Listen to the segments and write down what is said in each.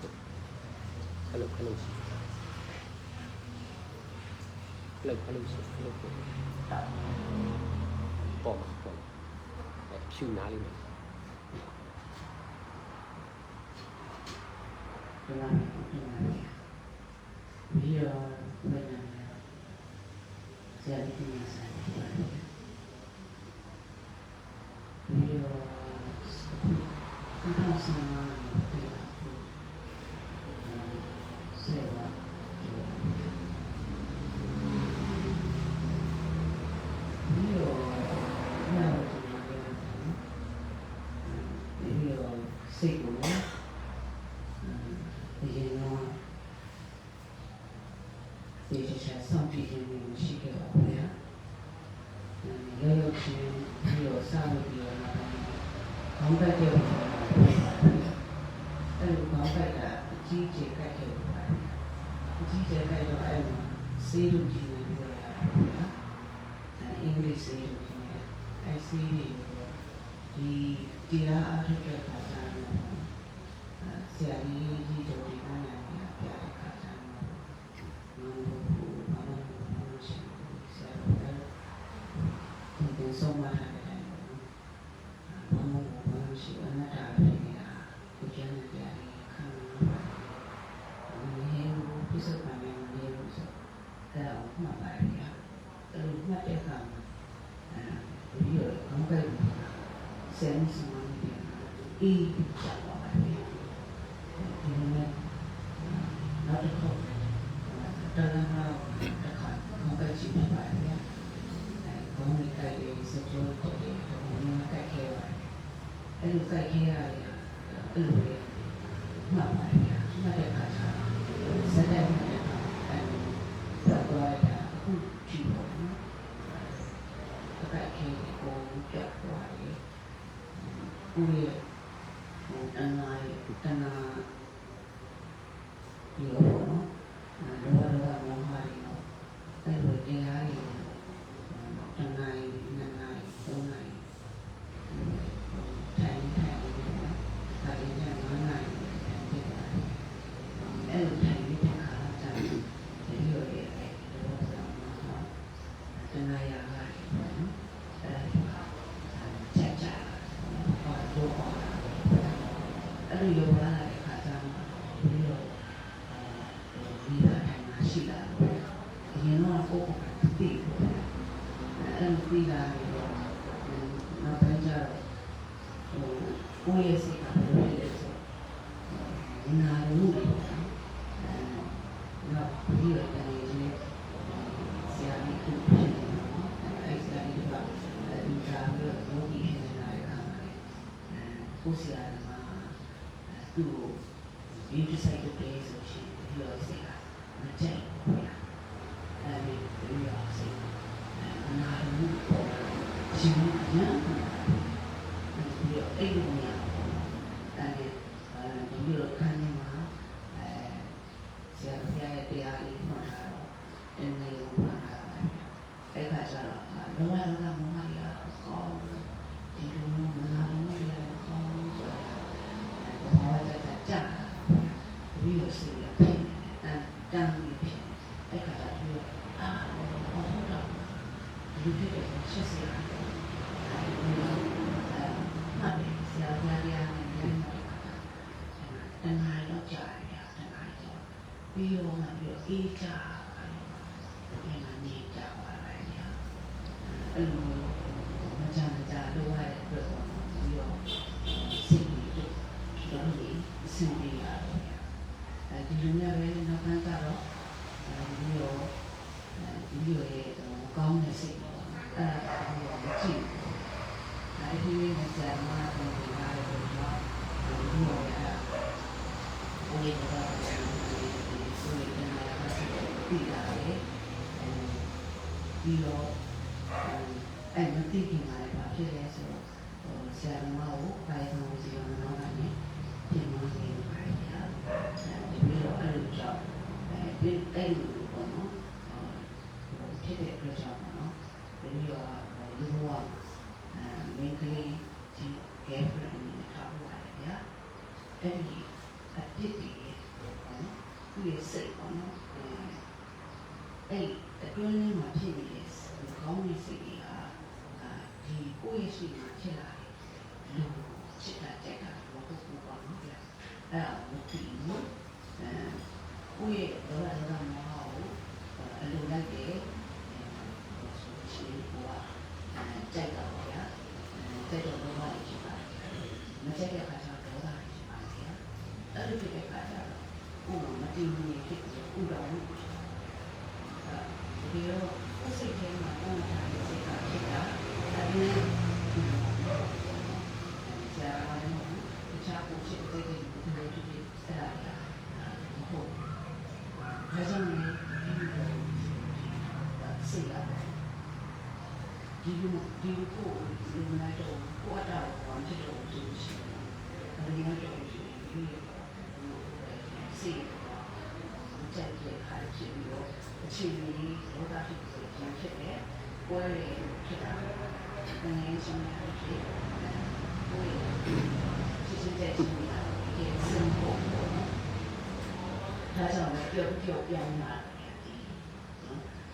hello, hello, hello, hello, hello, hello, hello, hello, hello, hello, Thank you. င်းလေးစေလို့ခေါ်တယ်။အဲဆေးတွေကိုဒီတရားအထုတ်တဲ့ခါကျတော့ဆရာကြီးကြီးတို့ဒီကနေ့ပြတဲ့ခါကျတော့ အေးဖြစ်သွားပါတယ်ဒီလိုနဲ့နောက်တစ်ခုဒါလည်းမဟုတ်တစ်ခါမကချင်ပါဘူးဘုံမိကိုက်ရေးစကြဝဠာကိုဘုံမိကိုက်ခဲ့ပါတယ်အဲ့လိုကိုက်ခဲ့ရတယ်အဲ့လိုလေမှန်ပါတယ်မှတ်တဲ့ခါကျစတဲ့အဲ့လိုဆက်သွားတာအခုကြည့်ပါဦးကိုက်ခဲ့ကိုကြောက်သွားတယ်ကိုရဲ့ ကိုဆရာကသူ့ကိုဒီ decide လုပ်တယ်ဆိုရှင်ပြီးတော့ဆရာမကြိုက် တဲ့ခါကျတော့အာဘာလို့လဲလူတွေရှင်းစရာအဲဒီမှာအဲမှတ်ဆရာများများနဲ့ပြန်တော့တန်ခါတော့ကြာတယ်တန်ခါတော့ပြီးတော့မှပြီးတော့အေးကြတယ်ဒီမှာနေကြပါလားအဲ့လို သိလာတယ်ပြီးတော့အဲ့မသိခင်ကလည်းဘာဖြစ်လဲဆိုတော့ဟိုဆရာမကိုခိုင်းဆောင်စီအောင်လုပ်တာနဲ့ပြင်မနေပါဘူး။ပြီးတော့အဲ့လိုကြောင့်အဲ့ဒီ ကိုယ့်ရဲ့စိတ်မှာဖြစ်လာတယ်လူချစ်တာကြိုက်တာဘာလို့ပူပါလို့လဲအဲ့ဒါကိုကြည့်လို့အဲကိုယ့်ရဲ့ဒေါသဒေါသမောဟကိုအလိုလိုက်တယ်ဆိုရှင်ကအဲကြိုက်တာပေါ့ဗျာကြိုက်တော့ဒေါသတွေဖြစ်ပါတယ်မကြိုက်တဲ့အခါကျတော့ဒေါသတွေဖြစ်ပါတယ်ဗျာအဲ့ဒီဖြစ်တဲ့အခါကျတော့ကိုယ်မတည်ဘူးဖြစ်ပြီးဥဒ္ဒောလို့ဖြစ်တယ်အဲဒီတော့ကိုယ်စိတ်ထဲမှာတောင်းတာစိတ်ကဖြစ်တာအဲဒီဆရာကလည်းတခြားကိုဖြစ်တဲ့ဒီလိုဖြစ်ဖြစ်အဲ့ဒါကဟုတ်ဒါကြောင့်လည်း စိတ်ရတယ်ဒီလိုဒီလိုကိုလူနာတော့ကိုအတား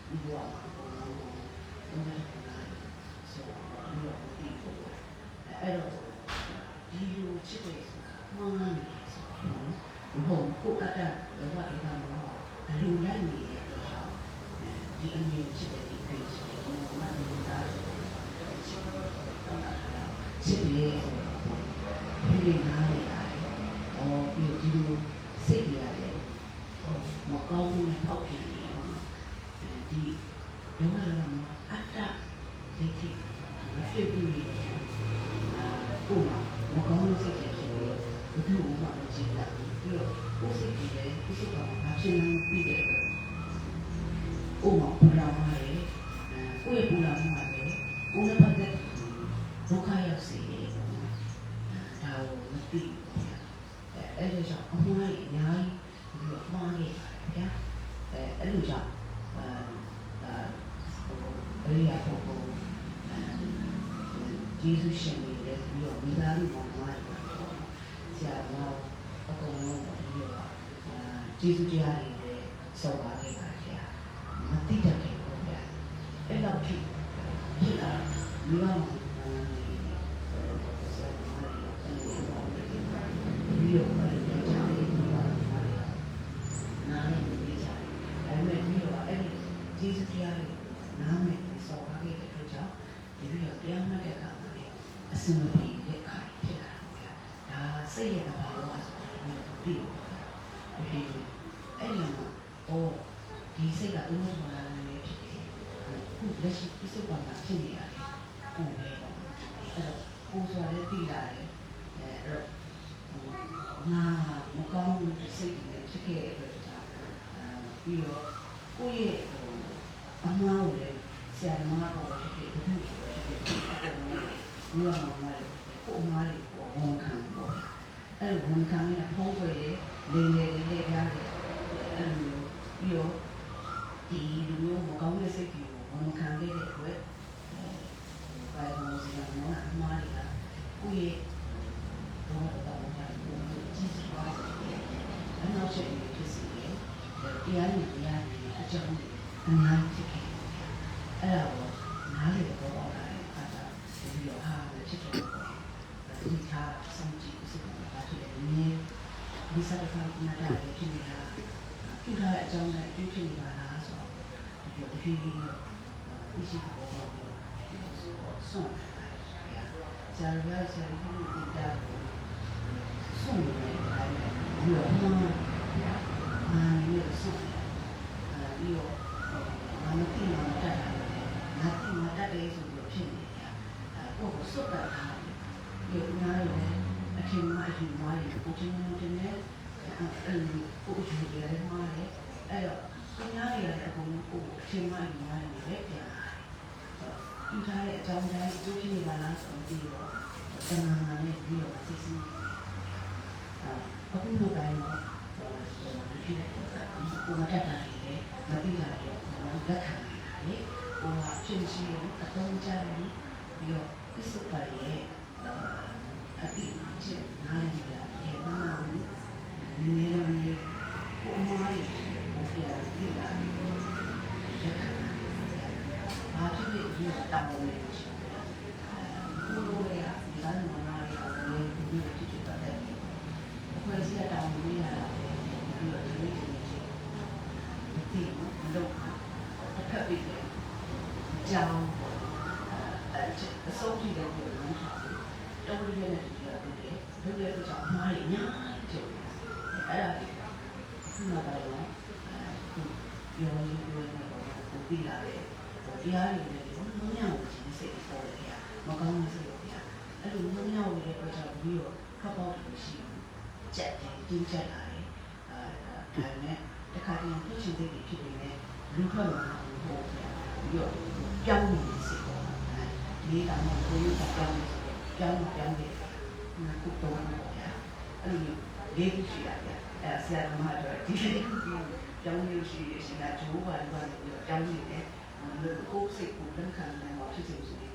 ကိုဖြစ်တော့သူရှိတယ်အဲဒီကတော့ရှိတယ်ဒီစိတ်ကြက်ကြက်ခါဖြစ်ပြီးတော့အချိန်ကြီးလောကဖြစ်ပြီးပြန်ဖြစ်တယ်ပွဲရဖြစ်တာငငယ်ချင်းများဖြစ်ပွဲစစ်စစ်တဲ့ချင်းများဒီစံဖို့ဒါကြောင့်လည်းပြုတ်ပြုတ်ပြန်လာတယ်ဒီနော်ဒီဘဝမှာဘုရားဆိုတော့ဒီလိုဒီပုံအဲ့တော့ဒီလိုချစ်တဲ့မှန်တယ်ဆိုတော့ဘုံကိုအတ္တလောကဧကမောအလိုလိုက်နေတဲ့ဟာဒီအမြင်ချစ်တဲ့ဒီကိစ္စကိုမှန်တယ်ဒါချစ်တယ်ဒီနားရတာအော်ပြီးဒီလိုစိတ်ရတယ်မကောင်းဘူးဖောက်ပြန်နေဒီလောကမှာအတ္တဒိဋ္ဌိဖြစ်ပြီးနေတယ်ကိုယ်မကောင်းတဲ့စိတ်တွေဖြစ်နေဘုသူ့ဘုရားကိုကြည်လာပြီးတော့ကိုယ်စိတ်ကြီးလည်းကိုယ်စိတ်ကဘာဖြစ်နေပြီးတယ်ကိုယ်မပူလာမှာလေကိုယ့်ရဲ့ပူလာမှာလေကိုယ်နဲ့ပတ်သက် ဒုက္ခရောက်စေတယ်ဒါကိုမသိဘူးအဲအဲ့ဒါကြောင့်အမှားကြီးအများကြီးပြီးတော့မှားနေပါတယ်ဗျာအဲအဲ့လိုကြောင့်အဲဒါဟိုအရိယာပုဂ္ဂိုလ်ကျေးဇူးရှင်တွေလည်းပြီးတော့မိသားစုပေါ်မှာဆရာတော်အကုန်လုံးပြီးတော့အာကျေးဇူးတရားတွေလည်းဆောက်ပါခဲ့ပါဆရာမသိတတ်တယ်ပေါ့ဗျာအဲ့တော့ဖြစ်ဖြစ်လာမိဘမှာပြီးတော့လည်းကြားရည်ပါနားလည်းပြီးကြတယ်ဒါပေမဲ့ပြီးတော့အဲ့ဒီ ကျေးဇူးတရားတွေနားမယ်ဆောက်ပါခဲ့တဲ့အတွက်ကြောင့်ဒီလိုတရားမှတ်တဲ့အခါမှာလည်းအစမပြေတဲ့အခါဖြစ်လာတယ်ဗျာဒါစိတ်ရဲ့သဘာဝဆိုတာကိုပြီးတော့ဒီအဲ့ဒီမှာအော်ဒီစိတ်ကဥစ္စာလာနေဖြစ်တယ်ခုလက်ရှိပြစ်ပါတာဖြစ်နေရတယ်ဟုတ်တယ်အဲ့တော့ကိုယ်ဆိုလည်းသိလာတယ်အဲ့တော့နာမကောင်းတဲ့စိတ်တွေဖြစ်ခဲ့တဲ့အတွက်ကြောင့်ပြီးတော့ကိုယ့်ရဲ့ အမှားကိုလည်းဆရာမတော်ဖြစ်ဖြစ်ဘုရားဖြစ်ဖြစ်ဘုရားမှာကိုယ်အမှားတွေကိုဝန်ခံပေါ့အဲ့ဝန်ခံရဖုံးွယ်လေလေလေးပြားတယ်အဲ့လိုပြီးတော့ဒီလူမျိုးမကောင်းတဲ့စိတ်တွေကိုဝန်ခံခဲ့တဲ့အတွက်ဘာလို့ဆိုတော့နော်အမှားတွေကကိုယ့်ရဲ့တော့တော့ဘာလို့ကြည့်စပါ့အနောက်ချက်တွေဖြစ်စီတယ်တရားနဲ့တရားနဲ့အကြောင်းအများကြီးဖြစ်ခဲ့အဲ့ဒါကိုနားလေတော့ပေါ့လာတယ်အခါကျပြီးတော့ဟာဖြစ်တယ်ပေါ့ဒီထားဆုံးကြည့်စစ်တာပါဖြစ်တယ်နည်းဒီစားတဲ့ကောင်နားလာဖြစ်နေတာပြုထားတဲ့အကြောင်းနဲ့အကျိုးဖြစ်နေပါလားဆိုတော့ဒီလိုဒီဒီဒီရှိပေါ်တော့ဆုံး ဆရာရဆရာကြီးဒီတာဆုံးနေတယ်ဒီလိုမှအာဒီဆုံးအဲဒီတော့မနတိမတတ်တာငါတိမတတ်တယ်ဆိုပြီးဖြစ်နေတာအဲကိုယ်ကိုစွတ်တာဒီနားရအထင်မှအထင်မှားရကိုချင်းချင်းနဲ့အဲဒီကိုယ်ကြီးရတယ်မှားတယ်အဲ့တော့သူများတွေလည်းအကုန်လုံးကိုယ်အထင်မှားမှားနေတယ်ပြန်ဒီထားတဲ့အကြောင်းတိုင်းသူဖြစ်နေပါလားဆိုပြီးတော့ တဏှာနဲ့ပြီးတော့သိစီအခုလိုတိုင်းတော့ဒီကိုမတတ်တာလေမသိတာလေလက်ခံတယ်လေဟိုဟာဖြစ်ရှိရင်အသုံးချတယ်ပြီးတော့ပြစ်စပါရဲ့အတိအကျနားလည်တာဒီမှာနည်းနည်းလေးကိုအမားရဒီလာပြီးတော့ရက်ခါဘာဖြစ်ဖြစ်ဒီတောင်းနေရှိတယ်ဘုလိုရ ဒီကနေ့မနာရအောင်လည်းဒီလိုဖြစ်ဖြစ်ပါတယ်ဘယ်စီတောင်းနေရတာပြီးတော့ဒီလိုဖြစ်နေရှိဒီတော့တစ်ခါပြီးကြောင်းအစိုးရတဲ့ဘုရားတော်ရည်နဲ့ဒီလိုဖြစ်တယ်ဘုရားကြောင့်မားရညာဖြစ်အဲ့ဒါခုနကတော့ပြောရင်းပြောနေတော့ကိုပြီးလာတယ်တရားရည်နဲ့ဘုံညောင်းကြီးစိတ်ပေါ်တယ်မကောင်းဘူးစိတ်ပေါ်တယ် အဲ့လိုဘုံညောင်းရဲ့အတွက်ကြောင့်ပြီးတော့ခပ်ပေါက်လို့ရှိကြက်တယ်ကျင်းကြက်လာတယ်အဲဒါနဲ့တခါတည်းဖြစ်ချင်တဲ့ဖြစ်နေတယ်လူထွက်လာတော့ဟိုပြီးတော့ပြောင်းနေစိတ်ပေါ်ဒီကမှကိုယ်ကပြောင်းနေပြောင်းပြောင်းနေကုတော့ပေါ့ဗျာအဲ့လိုလေးခုရှိတာဗျာအဲဆရာမတို့ဒီလေးခုပြောင်းနေရှိရှိတာဂျိုးပါလို့ပြောပြောင်းနေတယ်လို့ကိုယ်စိတ်ကိုလက်ခံနိုင်အောင်ဖြစ်စေဆိုရင်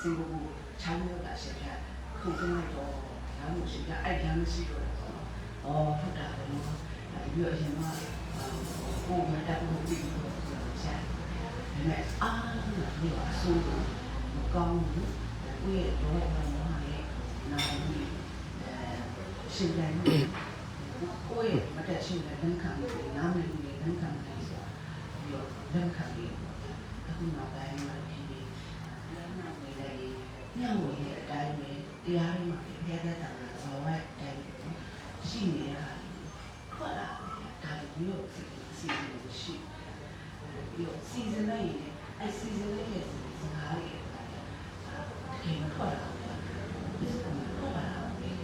စင်ကို ချမ်းသာတာရှိပြခုစနေတော့ဒါမှရှိပြအဲ့ဒါမရှိတော့အော်ဟုတ်တာပဲနော်ပြီးတော့အရင်ကကိုယ်မတက်ဘူးပြီးတော့ဆရာဒါနဲ့အားလုံးကဒီအဆိုးကိုမကောင်းဘူးကိုယ့်ရဲ့တော့ဘာမှလည်းနားဘူးအဲရှင်းတယ်ကိုယ့်ရဲ့မတက်ရှင်းတဲ့လမ်းခံကို ညဝင်တဲ့အတိုင်းပဲတရားရင်းမှာပြရတဲ့တာဇော်ဝဲတိုင်းရှိနေတာခွက်လာဒါပြီးတော့စီစဉ်ရှိပြီးတော့စီစဉ်လိုက်ရင်အဲစီစဉ်လိုက်ရဲ့စကားတွေဒီမှာခွက်လာဒီစကားခွက်လာတယ်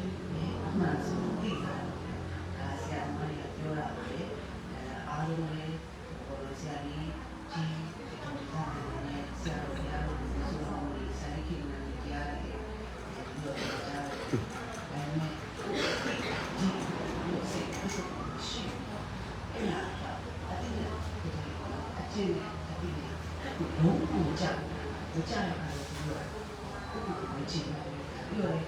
အမှန်ဆိုဒီကဒါဆရာမကြီးပြောတာပဲအားလုံးလည်းဘောလို့ဆရာကြီးကြီးဒီတော့ဒီကနေ့ဆရာတော်ရားလို့ဆိုအောင်လေးဆရာကြီးကလည်းကြားတယ်ဒီလိုကြားတယ်အဲမဲ့ဒီလိုစိတ်ဆိုရှိအဲ့ဒါအတိအအချင်းအတိဘုံဘုံကြောက်ဘုကြောက်ရတာလို့ပြောတယ်ဘုံဘုံချင်းပြောတယ်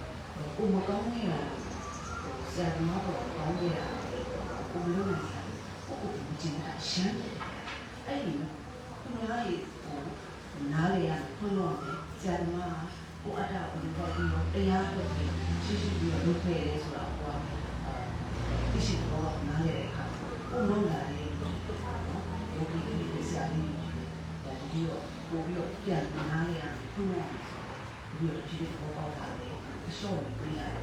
ဥမကောင်းနေရဆရာမတော်ကောင်းနေရဥမလုံးနေရဥပ ဒေချင်းတာရှမ်းအဲ့ဒီသူများရေဟိုနားလေရဖွင့်လို့တယ်ဆရာမဟိုအတားကိုတော့ပြီးတော့တရားထုတ်ပြီးရှိရှိပြီးတော့လုပ်ခဲ့တယ်ဆိုတော့ဟိုကသိရှိတော့နားလေတဲ့အခါဥလုံးလာတယ်နော်ဘုရားကြီးဆရာကြီးဒါပြီးတော့ပို့ပြီးတော့ပြန်နားလေရဖွင့်လို့ပြီးတော့ဒီလိုပေါ်ပေါက်တာလေအရှော့ပြီးရတယ်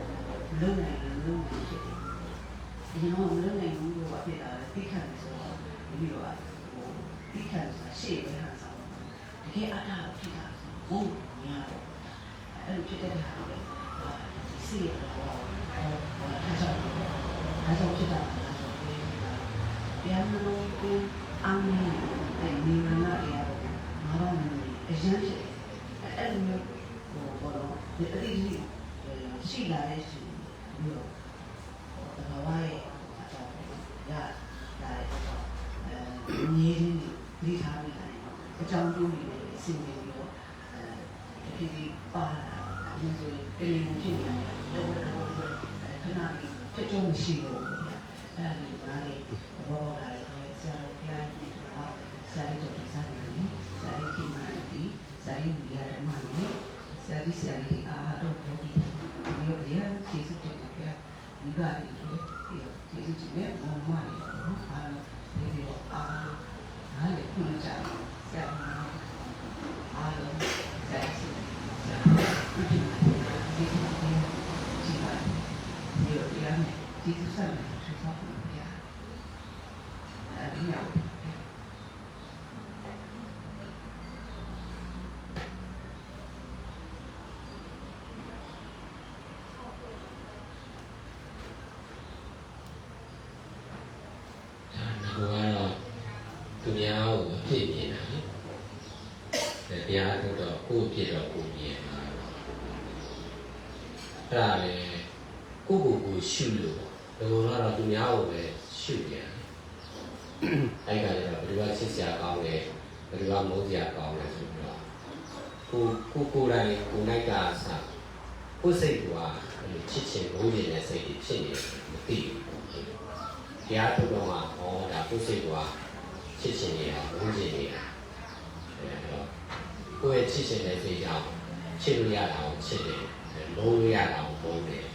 လုံးနိုင်လုံးနိုင်ဖြစ်တယ်ဒီတော့မလုံးနိုင်ဘူးလို့အဖြစ်တာသိခံဆိုတော့ ပြီးတော့ဟိုသိခံဆိုတာရှေ့ပဲဟာဆောင်တကယ်အတားဖြစ်တာဘုံညာတော့အဲ့လိုဖြစ်တဲ့ဟာလေစီရတော့ဟောထားကြတော့ထားကြဖြစ်တာပြန်လို့ပြန်အောင်နေနေမနာရတော့မတော်နေအရင်ဖြစ်အဲ့လိုမျိုးဟိုဘောတော့ဒီအတိအကျရှိလာတဲ့ရှင်ပြီးတော့တဘာဝရဲ့အကြောင်းရလာတဲ့ အဲညီရင်းလိထားပြီးတယ်အကြောင်းပြုနေတယ်အစီအစဉ်ပြီးတော့အဲဒီဒီပါလာအရင်ဆိုရင်ပြင်နေဖြစ်နေတယ်တော့တော့ခဏလေးချက်ချုံရှိလို့အဲ့ဒါလေးပါလေဘောလာတယ်ဆရာတို့ဖျားနေတော့ဆရာတို့ဒီစားနေတယ်ဆရာတို့ဒီမှာဒီဆရာတို့ဒီရမှာနေဆရာဒီဆရာဒီအားတော့ဘုရားဒီလိုရကျေးဇူးတင်ပါတယ်ဒီကနေ့ကျေးဇူးတင်တယ်မောင်မလေးနော်အား လုံးဒီလိုအားနားလေခုနကြဆရာမအားလုံးဆရာစီဆရာဒီဒီဒီဒီပါဒီလိုရမယ်ဒီစမ်းတယ်ဆက်ပါဦးရအဲဒီရောက် ဒါကကတော့ သူများကိုအဖြစ်မြင်တာလေဒါတရားထုတ်တော့ကိုယ့်အဖြစ်တော့ကိုယ်မြင်တာအဲ့ဒါလေကိုယ့်ကိုယ်ကိုရှုလို့ဘယ်လိုတော့သူများကိုပဲရှုပြန်အဲ့ကကြတော့ဘယ်လိုချစ်စရာကောင်းလဲဘယ်လိုမုန်းစရာကောင်းလဲဆိုတော့ကိုကိုကိုယ်တိုင်ကိုယ်နိုင်ကစားကိုယ်စိတ်ကချစ်ချင်မုန်းနေတဲ့စိတ်ဖြစ်နေတယ်မသိဘူးတရားထုတ်တော့မှဟောဒါကိုယ်စိတ်က ချစ်ရှင်နေတာမုန်းရှင်နေတာအဲတော့ကိုယ့်ရဲ့ချစ်ရှင်တဲ့စိတ်ကြောင့်ချစ်လို့ရတာကိုချစ်တယ်မုန်းလို့ရတာကိုမုန်းတယ်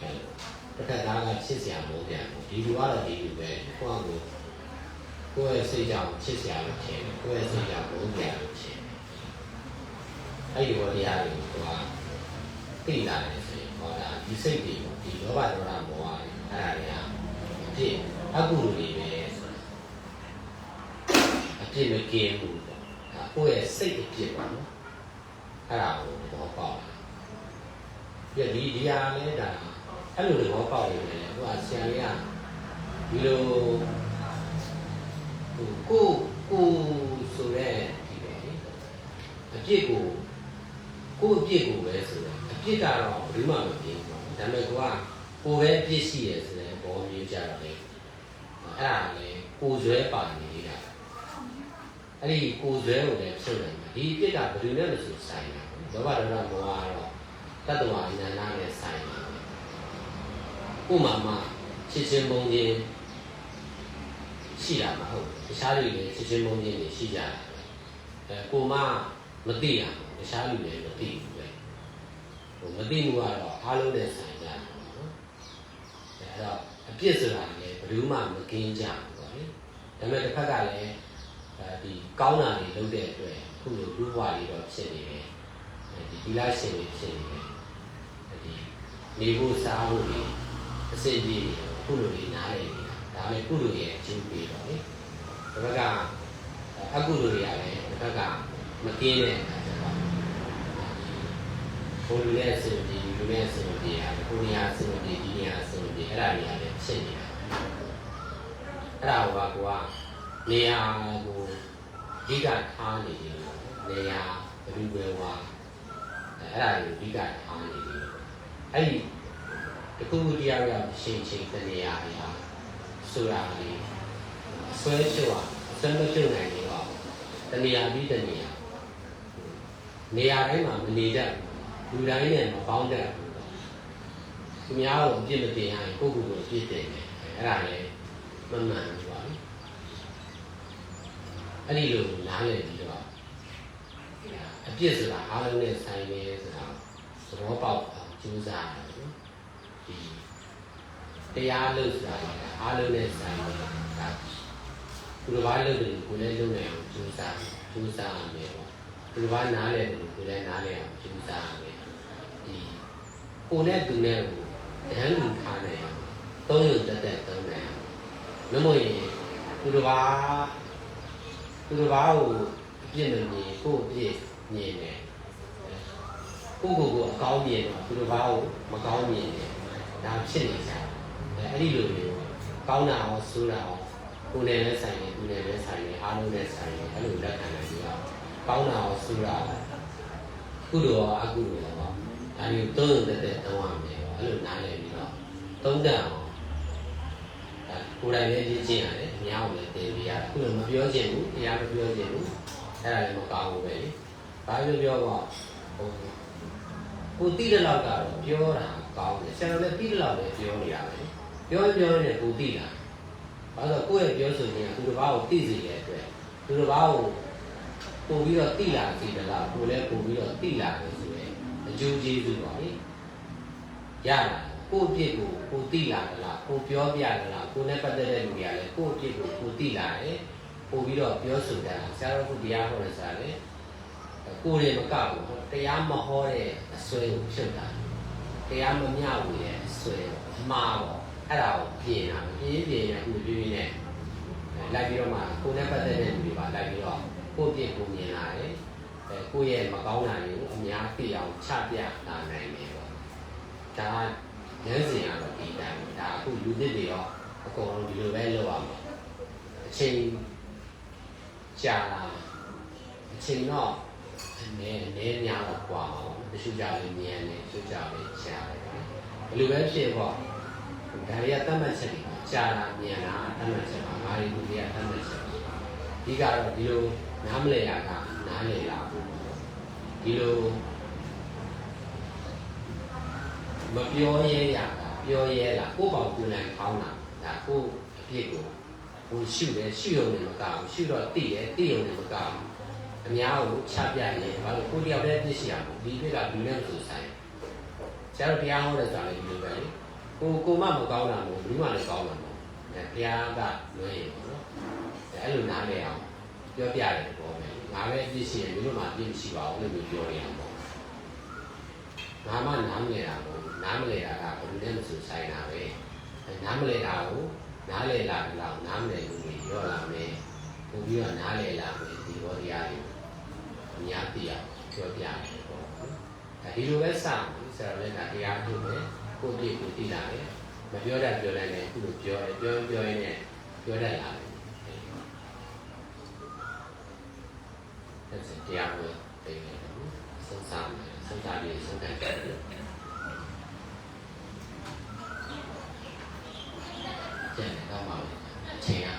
အဲတစ်ခါသားကချစ်စရာမုန်းပြန်ဒီလူကတော့ဒီလူပဲကိုယ့်ကိုကိုယ့်ရဲ့စိတ်ကြောင့်ချစ်စရာလို့ထင်တယ်ကိုယ့်ရဲ့စိတ်ကြောင့်မုန်းစရာလို့ထင်တယ်အဲ့ဒီဝတရားတွေကိုကသိလာတယ်ဆိုရင်ဟောတာဒီစိတ်တွေပေါ့ဒီလောဘဒေါသမောဟတွေအဲ့ဒါတွေကအဖြစ်အကုသိုလ်တွေပဲ ဆိုတာအဖြစ်မကင်းဘူးပေါ့ဒါကိုယ့်ရဲ့စိတ်အဖြစ်ပါနော်အဲ့ဒါကိုသဘောပေါက်တယ်ပြီးတော့ဒီဒီဟာလည်းဒါအဲ့လိုသဘောပေါက်နေတယ်ဟိုကဆရာလေးကဒီလိုဟိုကိုကိုဆိုတဲ့ဒီပေါ့လေအပြစ်ကိုကိုအပြစ်ကိုပဲဆိုတော့အပြစ်ကတော့ဘယ်မှမပြင်းဘူးဒါပေမဲ့ကိုကကိုပဲအပြစ်ရှိရဆိုတဲ့ဘောမျိုးကြတော့လေအဲ့ဒါလည်းကိုယ်ဆွဲပါနေတာ အဲ့ဒီကိုယ်ဆွဲကိုလည်းဖြုတ်နိုင်တယ်ဒီပြစ်ကဘယ်သူနဲ့မဆိုဆိုင်တာလောဘဒေါသမောဟကတော့တတ္တဝါဉာဏ်နာနဲ့ဆိုင်တယ်ကိုယ်မှမှချစ်ချင်းမုန်းချင်းရှိတာမဟုတ်တခြားလူတွေချစ်ချင်းမုန်းချင်းတွေရှိကြတယ်အဲကိုမှမသိရဘူးတခြားလူတွေမသိဘူးပဲဟိုမသိမှုကတော့အားလုံးနဲ့ဆိုင်ကြတယ်နော်အဲအဲ့တော့အပြစ်ဆိုတာလည်းဘယ်သူမှမကင်းကြဘူးပေါ့လေဒါပေမဲ့တစ်ဖက်ကလည်း အဲဒီကောင်းတာတွေလုပ်တဲ့အတွက်ခုလိုလူ့ဘဝတွေတော့ဖြစ်နေတယ်အဲဒီဒီလားရှင်တွေဖြစ်နေတယ်ဒီနေဖို့စားဖို့တွေအစိတ်ကြီးတွေခုလိုတွေနားလည်နေတာဒါပေမဲ့ခုလိုရဲ့အကျိုးပေးတော့လေတစ်ဖက်ကအကုလိုတွေကလည်းတစ်ဖက်ကမကင်းတဲ့အခါကျတော့ဘုံလူရဲ့အစဉ်ပြေလူရဲ့အစဉ်ပြေရတယ်ကိုရီးယားအစဉ်ပြေဒီနေရာအစဉ်ပြေအဲ့ဒါတွေကလည်းဖြစ်နေတာအဲ့ဒါကကိုက နေရာကိုအဓိကထားနေတယ်နေရာဘယ်လိုပဲဝါအဲ့ဒါကိုအဓိကထားနေတယ်အဲ့ဒီတခုခုတရားရရှင်းချင်းတနေရာအရာဆိုတာလေဆွဲရှုပ်အောင်ဆွဲမရှုပ်နိုင်တော့တနေရာပြီးတနေရာနေရာတိုင်းမှာမနေတတ်ဘူးလူတိုင်းနဲ့မပေါင်းတတ်ဘူးသူများကိုအပြစ်မတင်ရရင်ကိုယ့်ကိုယ်ကိုအပြစ်တင်တယ်အဲ့ဒါလည်းမမှန်ဘူးပါ အဲ့ဒီလိုနားလည်ပြီးတော့အပြစ်ဆိုတာအားလုံးနဲ့ဆိုင်နေဆိုတာသဘောပေါက်အောင်ကြိုးစားတယ်နော်ဒီတရားလို့ဆိုတာအားလုံးနဲ့ဆိုင်နေတာသူတို့ဘာလို့လဲကိုယ်လည်းလုပ်နေအောင်ကြိုးစားကြိုးစားရမယ်ပေါ့သူတို့ဘာနားလဲတယ်ကိုယ်လည်းနားလဲအောင်ကြိုးစားရမယ်ဒီကိုယ်နဲ့သူနဲ့ကိုတန်းလူထားနေအောင်သုံးရုံတက်တက်သုံးနေအောင်မမို့ရင်သူတို့ဘာ သူတို့ဘာကိုအပြစ်မမြင်ကိုယ်အပြစ်မြင်တယ်ကိုယ့်ကိုယ်ကိုအကောင်းမြင်တော့သူတို့ဘာကိုမကောင်းမြင်တယ်ဒါဖြစ်နေကြတယ်အဲ့ဒီလိုမျိုးကောင်းတာအောင်ဆိုးတာအောင်ကိုယ်နဲ့လည်းဆိုင်တယ်သူနဲ့လည်းဆိုင်တယ်အားလုံးနဲ့ဆိုင်တယ်အဲ့လိုလက်ခံနိုင်ပြီးတော့ကောင်းတာအောင်ဆိုးတာအောင်ကုသိုလ်ရောအကုသိုလ်ရောပေါ့ဒါမျိုးသုံးရုံတက်တက်သုံးရမယ်ပေါ့အဲ့လိုနားလည်ပြီးတော့သုံးတတ်အောင်ဒါကိုယ်တိုင်လည်းရေးကျင့်ရတယ် အများကိုလည်းသင်ပေးရတယ်အခုလည်းမပြောချင်ဘူးတရားမပြောချင်ဘူးအဲ့ဒါလည်းမကောင်းဘူးပဲလေဘာပြောပြောပေါ့ဟိုကိုတိတဲ့လောက်ကတော့ပြောတာကောင်းတယ်ဆရာတော်လည်းတိတဲ့လောက်လည်းပြောနေတာပဲပြောပြောနေကိုတိတာဘာလို့ကိုယ့်ရဲ့ပြောဆိုခြင်းကသူတစ်ပါးကိုသိစေတဲ့အတွက်သူတစ်ပါးကိုပို့ပြီးတော့တိလာစေတယ်လားကိုလည်းပို့ပြီးတော့တိလာတယ်ဆိုရင်အကျိုးကျေးဇူးပါလေရလာ ကိုယ့်အဖြစ်ကိုကိုတိလာတယ်လားကိုပြောပြတယ်လားကိုနဲ့ပတ်သက်တဲ့လူတွေကလည်းကိုယ့်အဖြစ်ကိုကိုတိလာတယ်ပို့ပြီးတော့ပြောဆိုတာဆရာတော်ကတရားဟောတယ်ဆိုတာလေကိုယ်လည်းမကောက်ဘူးတရားမဟောတဲ့အစွဲကိုဖြုတ်တာတရားမမျှဝေတဲ့အစွဲအမှားပေါ့အဲ့ဒါကိုပြင်တာပြင်ပြင်ရအခုပြင်းပြင်းနဲ့လိုက်ပြီးတော့မှကိုယ်နဲ့ပတ်သက်တဲ့လူတွေပါလိုက်ပြီးတော့ကိုယ့်ပြစ်ကိုမြင်လာတယ်အဲကိုယ့်ရဲ့မကောင်းတာတွေကိုအများသိအောင်ချပြတာနိုင်တယ်ပေါ့ဒါ ကဉာဏ်စဉ်ကတော့ဒီတိုင်းဒါအခုလူသစ်တွေရောအကုန်လုံးဒီလိုပဲလုပ်ရမှာအချိန်ကြာလာအချိန်တော့အနေနဲ့များတော့ကွာမှာပေါ့တချို့ကြလေးဉာဏ်နဲ့တချို့ကြလေးရှားတယ်ဘယ်လိုပဲဖြစ်ပေါ့ဒါတွေကတတ်မှတ်ချက်တွေကြာလာမြန်လာတတ်မှတ်ချက်ပါဘာတွေလူတွေကတတ်မှတ်ချက်ပါဒီကတော့ဒီလိုနားမလဲရကနားလေလာဘူးဒီလို မပြောရဲရတာပြောရဲလားကိုယ့်ဘောင်ကိုယ်နိုင်ဖောင်းတာဒါကိုယ့်အဖြစ်ကိုဟိုရှုတယ်ရှုရုံနဲ့မကဘူးရှုတော့တိတယ်တိရုံနဲ့မကဘူးအများကိုချပြရင်ဘာလို့ကိုယ်တယောက်တည်းပြည့်ရှိရမို့ဒီပြစ်ကဘူးနဲ့ဆိုဆိုင်ဆရာတို့တရားဟောတဲ့စာလေးဒီလိုပဲလေကိုကိုမမကောင်းတာမဟုတ်ဘူးမှလည်းကောင်းတာမဟုတ်အဲတရားကလွှဲရင်ပေါ့နော်အဲအဲ့လိုနားလည်အောင်ပြောပြတယ်ပေါ့ပဲငါပဲပြည့်ရှိရင်ဒီလိုမှပြည့်မရှိပါဘူးလို့ပြောရအောင်ပေါ့ငါမှနားမလည်တာမဟုတ်ဘူး နားမလည်တာကဘယ်လိုလဲမဆိုဆိုင်တာပဲအဲနားမလည်တာကိုနားလည်လာလောက်နားမလည်ဘူးကြီးရောလာမယ်ပို့ပြီးတော့နားလည်လာမယ်ဒီဘောတရားတွေအများပြအောင်ပြောပြတယ်ပေါ့အဲဒီလိုပဲစမယ်ဆရာလည်းဒါတရားထုတ်တယ်ကိုယ့်ပြည့်ကိုသိလာတယ်မပြောတတ်ပြောလိုက်တယ်အခုလိုပြောတယ်ပြောရင်ပြောရင်လည်းပြောတတ်လာတယ်အဲ့ဒါတရားကိုသိနေတယ်သုံးစားမယ်သုံးစားပြီးသုံးတတ်တယ် ကျန်တော့မှအ